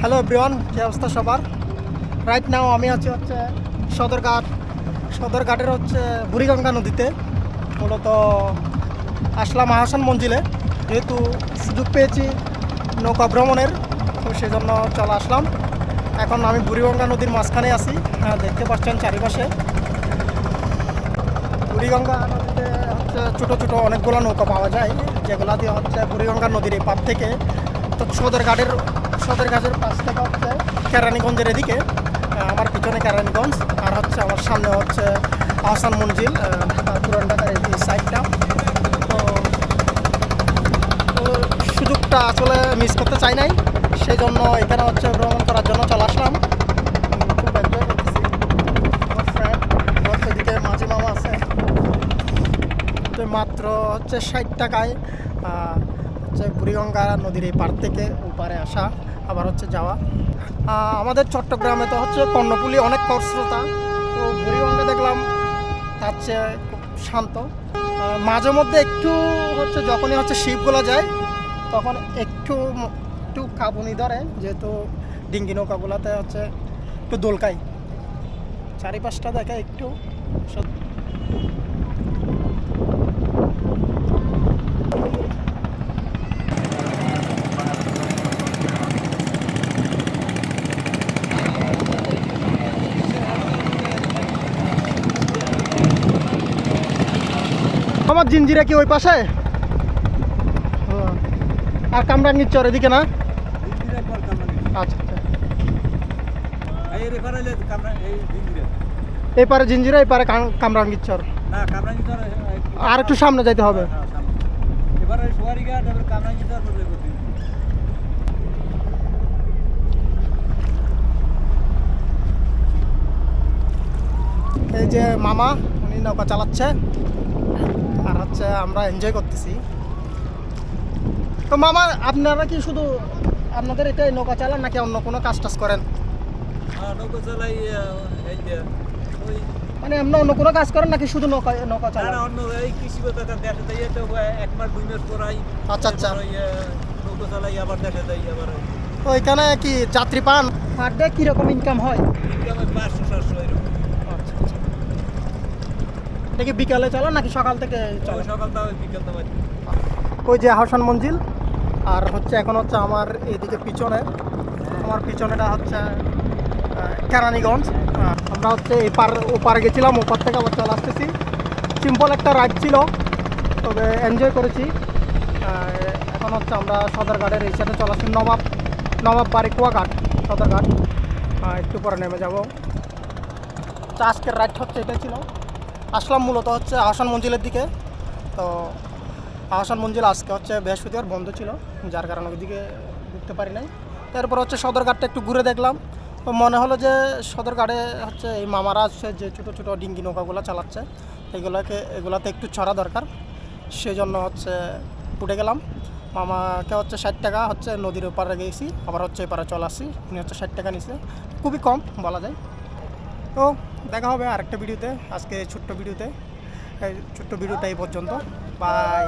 Hello everyone কী অবস্থা সবার? Right now আমি আছি হচ্ছে সদরঘাট। সদরঘাটের হচ্ছে বুড়িগঙ্গা নদীতে। মূলত আসলাম আহসান মঞ্জিলে। যেহেতু সুযোগ পেয়েছি নৌকা ভ্রমণের, তো সেই জন্য চলে আসলাম। এখন আমি বুড়িগঙ্গা নদীর মাঝখানে আছি। হ্যাঁ দেখতে পাচ্ছেন চারিপাশে। বুড়িগঙ্গা নদীতে হচ্ছে ছোটো ছোটো অনেকগুলো নৌকা পাওয়া যায়, যেগুলা দিয়ে হচ্ছে বুড়িগঙ্গা নদীর এই পার থেকে তো সদরঘাটের সদরঘাটের পাশ থেকে হচ্ছে কেরানীগঞ্জের এদিকে আমার পিছনে কেরানীগঞ্জ, আর হচ্ছে আমার সামনে হচ্ছে আহসান মঞ্জিল ঢাকা পুরান ঢাকার এই সাইডটা তো সুযোগটা আসলে মিস করতে চাই নাই সেই জন্য এখানে হচ্ছে ভ্রমণ করার জন্য চলে আসলাম। আছে। মাত্র হচ্ছে ষাট টাকায় হচ্ছে বুড়িগঙ্গা নদীর এই পার থেকে ওপারে আসা, আবার হচ্ছে যাওয়া। আমাদের চট্টগ্রামে তো হচ্ছে কর্ণপুলি অনেক করস্রোতা তো বুড়িগঙ্গা দেখলাম, তার চেয়ে খুব শান্ত। মাঝে মধ্যে একটু হচ্ছে যখনই হচ্ছে শিপগুলো যায়, তখন একটু একটু কাবুনি ধরে, যেহেতু ডিঙ্গি নৌকাগুলোতে হচ্ছে একটু দোলকাই চারিপাশটা দেখে একটু আমার জিঞ্জিরা কি ওই পাশে? ও, আর কামরাঙ্গির চর এদিকে না? আচ্ছা আচ্ছা। এই পারে জিঞ্জিরা এই পারে কাম- কামরাঙ্গির চর। আর একটু সামনে যাইতে হবে। এই যে মামা উনি নৌকা চালাচ্ছে। হচ্ছে আমরা এনজয় করতেছি। তো মামা আপনারা কি শুধু আপনাদের এটাই নৌকা চালান নাকি অন্য কোনো কাজ টাজ করেন? মানে এমন অন্য কোনো কাজ করেন নাকি শুধু নৌকা নৌকা চালান? আচ্ছা আচ্ছা। আবার দেখা যায় আবার তো এখানে কি যাত্রী পান? পার ডে কীরকম ইনকাম হয় পাঁচশো সাতশো এরকম আচ্ছা আচ্ছা এটা কি বিকালে চালান নাকি সকাল থেকে চলে? সকালটা বিকেল তো ওই যে হাসান মঞ্জিল আর হচ্ছে এখন হচ্ছে আমার এইদিকে পিছনে আমার পিছনেটা হচ্ছে কেরানীগঞ্জ। আমরা হচ্ছে এপার ওপার গেছিলাম ওপার থেকে আবার চলে আসতেছি। সিম্পল একটা রাইড ছিল তবে এনজয় করেছি। এখন হচ্ছে আমরা সদরঘাটের এই সাথে চলে আসছি নবাব নবাব বাড়ি কুয়াঘাট সদরঘাট। একটু পরে নেমে যাব। আজকের রাইড হচ্ছে এটা ছিল। আসলাম মূলত হচ্ছে আহসান মঞ্জিলের দিকে। তো আহসান মঞ্জিল আজকে হচ্ছে বৃহস্পতিবার বন্ধ ছিল, যার কারণে ওইদিকে ঢুকতে পারি নাই। তারপর হচ্ছে সদরঘাটটা একটু ঘুরে দেখলাম। তো মনে হলো যে সদরঘাটে হচ্ছে এই মামারা আছে যে ছোটো ছোটো ডিঙ্গি নৌকাগুলো চালাচ্ছে, এগুলোকে, এগুলাতে একটু ছড়া দরকার। সেই জন্য হচ্ছে উঠে গেলাম। মামাকে হচ্ছে ষাট টাকা হচ্ছে নদীর ওপারে গেছি, আবার হচ্ছে এপারে চলে আসছি। উনি হচ্ছে ষাট টাকা নিছে। খুবই কম বলা যায়। তো দেখা হবে আরেকটা ভিডিওতে আজকে ছোট্ট ভিডিওতে। ছোট্ট ভিডিওটা এই পর্যন্ত। বাই